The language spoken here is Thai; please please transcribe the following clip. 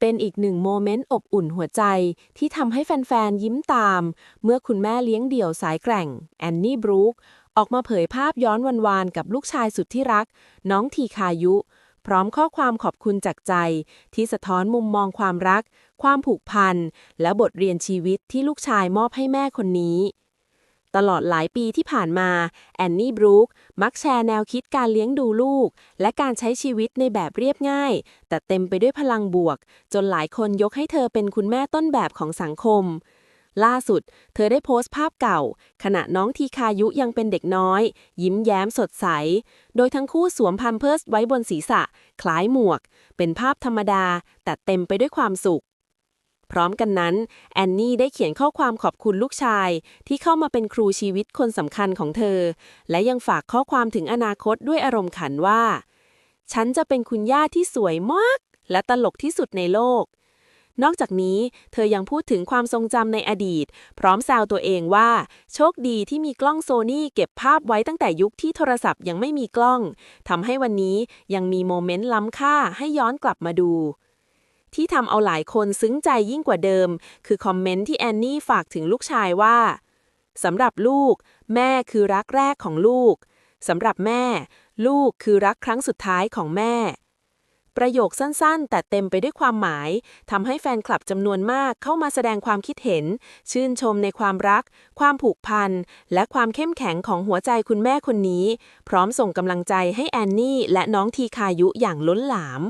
เป็นอีกหนึ่งโมเมนต์อบอุ่นหัวใจ ที่ทำให้แฟน ๆ ยิ้มตาม เมื่อคุณแม่เลี้ยงเดี่ยวสายแกร่ง แอนนี่บรูคออกมาเผยภาพย้อนวันวานๆกับลูกชายสุดที่รัก น้องทีคายุ พร้อมข้อความขอบคุณจากใจ ที่สะท้อนมุมมองความรัก ความผูกพัน และบทเรียนชีวิตที่ลูกชายมอบให้แม่คนนี้ ตลอดหลายปีที่ผ่านมาแอนนี่บรูคมักแชร์แนวคิดการเลี้ยงดูลูก และการใช้ชีวิตในแบบเรียบง่าย แต่เต็มไปด้วยพลังบวก จนหลายคนยกให้เธอเป็นคุณแม่ต้นแบบของสังคม ล่าสุด เธอได้โพสต์ภาพเก่า ขณะน้องทีคายุยังเป็นเด็กน้อย ยิ้มแย้มสดใส โดยทั้งคู่สวมพัมเพิร์สไว้บนศีรษะ คล้ายหมวก เป็นภาพธรรมดา แต่เต็มไปด้วยความสุข พร้อมกันนั้น แอนนี่ได้เขียนข้อความขอบคุณลูกชาย ที่เข้ามาเป็นครูชีวิตคนสำคัญของเธอ และยังฝากข้อความถึงอนาคตด้วยอารมณ์ขันว่า ฉันจะเป็นคุณย่าที่สวยมาก และตลกที่สุดในโลก นอกจากนี้ เธอยังพูดถึงความทรงจำในอดีต พร้อมแซวตัวเองว่า โชคดีที่มีกล้องโซนี่เก็บภาพไว้ตั้งแต่ยุคที่โทรศัพท์ยังไม่มีกล้องทำให้วันนี้ยังมีโมเมนต์ล้ำค่าให้ย้อนกลับมาดู ที่ทำเอาหลายคนซึ้งใจยิ่งกว่าเดิม คือคอมเมนต์ที่แอนนี่ฝากถึงลูกชายว่าสำหรับลูก แม่คือรักแรกของลูกสำหรับแม่ ลูกคือรักครั้งสุดท้ายของแม่ ประโยคสั้นๆ แต่เต็มไปด้วยความหมายทำให้แฟนคลับจำนวนมากเข้ามาแสดงความคิดเห็น ชื่นชมในความรัก ความผูกพัน และความเข้มแข็งของหัวใจคุณแม่คนนี้ พร้อมส่งกำลังใจให้แอนนี่และน้องทีคายุอย่างล้นหลาม